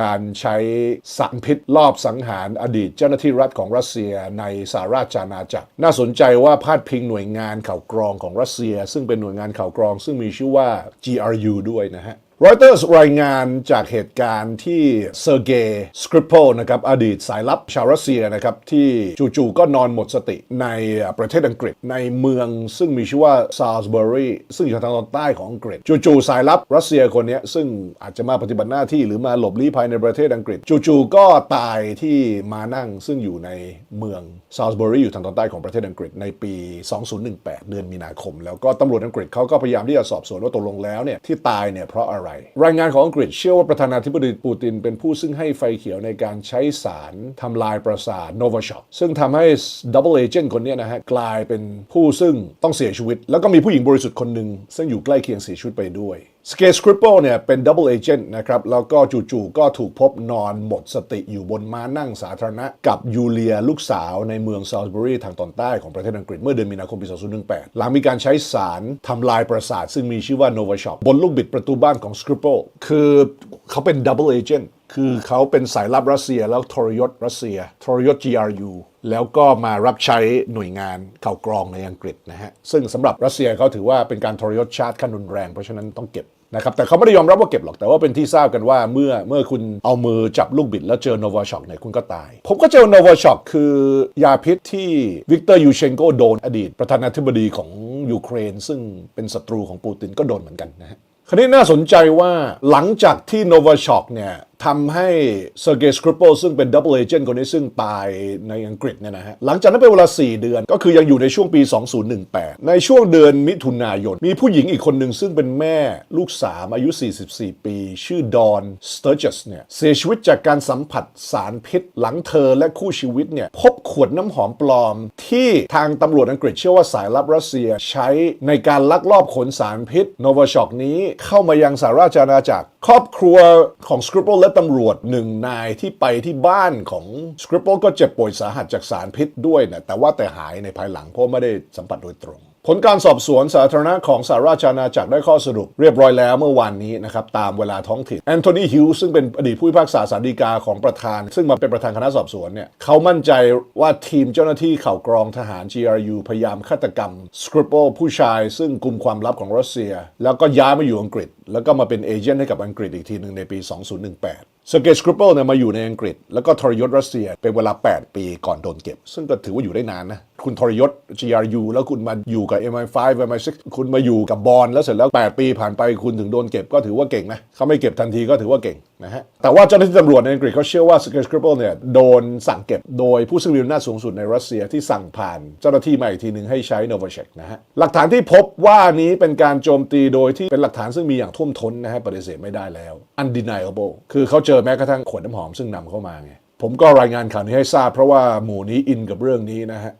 การใช้สารพิษลอบสังหารอดีตเจ้าหน้าที่รัฐของรัสเซียในสหราชอาณาจักร น่าสนใจว่าพาดพิงหน่วยงานข่าวกรองของรัสเซีย ซึ่งเป็นหน่วยงานข่าวกรอง ซึ่งมีชื่อว่า GRU ด้วยนะฮะรอยเตอร์สรายงานจากเหตุการณ์ที่เซอร์เกย์สคริปโปนะครับอดีตสายลับชาวรัสเซียนะครับที่จู่ๆก็นอนหมดสติในประเทศอังกฤษ ในเมืองซึ่งมีชื่อว่าซาลสเบอรีซึ่งอยู่ทางตอนใต้ของอังกฤษ จู่ๆสายลับรัสเซียคนนี้ซึ่งอาจจะมาปฏิบัติหน้าที่หรือมาหลบลี้ภัยในประเทศอังกฤษ จู่ๆก็ตายที่มานั่งซึ่งอยู่ในเมืองซาลสเบอรีอยู่ทางตอนใต้ของประเทศอังกฤษในปี 2018 เดือนมีนาคม แล้วก็ตำรวจอังกฤษเขาก็พยายามที่จะสอบสวนว่าตกลงแล้วเนี่ยที่ตายเนี่ยเพราะอะไรรายงานของอังกฤษเชื่อว่าประธานาธิบดีปูติน เป็นผู้ซึ่งให้ไฟเขียวในการใช้สารทำลายประสาทโนวาช็อกซึ่งทำให้ดับเบิลเอเจนต์คนนี้นะฮะกลายเป็นผู้ซึ่งต้องเสียชีวิต แล้วก็มีผู้หญิงบริสุทธิ์คนหนึ่งซึ่งอยู่ใกล้เคียงเสียชีวิตไปด้วย สเกสคริปเปิลเนี่ยเป็นดับเบิลเอเจนต์นะครับ แล้วก็จู่ๆก็ถูกพบนอนหมดสติอยู่บนม้านั่งสาธารณะ กับยูเลียลูกสาวในเมืองซาลสบรีทางตอนใต้ของประเทศอังกฤษ เมื่อเดือนมีนาคมปี 2018 หลังมีการใช้สารทำลายประสาท ซึ่งมีชื่อว่าโนวาช็อกบนลูกบิดประตูบ้านของสคริปเปิลคือเขาเป็นดับเบิลเอเจนต์คือเขาเป็นสายลับรัสเซียแล้วทรยศรัสเซียทรยศ GRU แล้วก็มารับใช้หน่วยงานข่าวกรองในอังกฤษนะฮะ ซึ่งสำหรับรัสเซียเขาถือว่าเป็นการทรยศชาติขั้นรุนแรง เพราะฉะนั้นต้องเก็บนะครับแต่เขาไม่ได้ยอมรับว่าเก็บหรอกแต่ว่าเป็นที่ทราบกันว่าเมื่อเมื่อคุณเอามือจับลูกบิดแล้วเจอโนวาช็อกเนี่ยคุณก็ตาย ผมก็เจอโนวาช็อกคือยาพิษที่วิกเตอร์ยูเชนโกโดนอดีต ประธานาธิบดีของยูเครน ซึ่งเป็นศัตรูของปูตินก็โดนเหมือนกันนะฮะคราวนี้น่าสนใจว่าหลังจากที่โนวาช็อกเนี่ย ทำให้เซอร์เกย์สคริปเปิลซึ่งเป็นดับเบิลเอเจนต์คนนี้ซึ่งตายในอังกฤษเนี่ยนะฮะ หลังจากนั้นเป็นเวลา 4 เดือน ก็คือยังอยู่ในช่วงปี 2018 ในช่วงเดือนมิถุนายน มีผู้หญิงอีกคนหนึ่งซึ่งเป็นแม่ลูกสามอายุ 44 ปี ชื่อดอนสเตอร์จัสเนี่ยเสียชีวิตจากการสัมผัสสารพิษ หลังเธอและคู่ชีวิตเนี่ยพบขวดน้ำหอมปลอม ที่ทางตำรวจอังกฤษเชื่อว่าสายลับรัสเซียใช้ในการลักลอบขนสารพิษโนวาช็อกนี้เข้ามายังสหราชอาณาจักร ครอบครัวของสคริปเปิลและตำรวจหนึ่งนายที่ไปที่บ้านของสคริปเปิลก็เจ็บป่วยสาหัสจากสารพิษด้วยนะแต่ว่าแต่หายในภายหลังเพราะไม่ได้สัมผัสโดยตรง ผลการสอบสวนสาธารณะของสหราชอาณาจักรได้ข้อสรุปเรียบร้อยแล้วเมื่อวานนี้นะครับตามเวลาท้องถิ่นแอนโทนีฮิวซึ่งเป็นอดีตผู้พิพากษาศาลฎีกาของประธาน ซึ่งมาเป็นประธานคณะสอบสวนเนี่ยเขามั่นใจว่าทีมเจ้าหน้าที่ข่าวกรองทหาร GRU พยายามฆาตกรรมสคริปเปิลผู้ชาย ซึ่งกลุ่มความลับของรัสเซีย แล้วก็ย้ายมาอยู่อังกฤษ แล้วก็มาเป็นเอเจนต์ให้กับอังกฤษอีกทีหนึ่งในปี 2018 สเกตสคริปเปิลเนี่ยมาอยู่ในอังกฤษ แล้วก็ทรยศรัสเซียเป็นเวลา 8 ปีก่อนโดนเก็บ ซึ่งก็ถือว่าอยู่ได้นานนะ คุณทรยศ GRU แล้วคุณมาอยู่กับ MI5 MI6 คุณมาอยู่กับบอลแล้วเสร็จแล้ว 8 ปีผ่านไปคุณถึงโดนเก็บก็ถือว่าเก่งนะเขาไม่เก็บทันทีก็ถือว่าเก่งนะฮะ แต่ว่าเจ้าหน้าที่ตำรวจในอังกฤษเขาเชื่อว่าสเกตสคริปเปิลเนี่ยโดนสั่งเก็บโดยผู้ซึ่งมีอำนาจสูงสุดในรัสเซียที่สั่งผ่านเจ้าหน้าที่มาอีกทีหนึ่งให้ใช้โนวาเชกนะฮะหลักฐานที่พบว่านี้เป็นการโจมตีโดยที่เป็นหลักฐานซึ่งมีอย่างท่วมท้นนะฮะปฏิเสธไม่ได้แล้ว undeniable คือเขาเจอแม้กระทั่งขวดน้ำหอมซึ่งนำเข้ามาไง ผมก็รายงานข่าวนี้ให้ทราบเพราะว่าหมู่นี้อินกับเรื่องนี้นะฮะ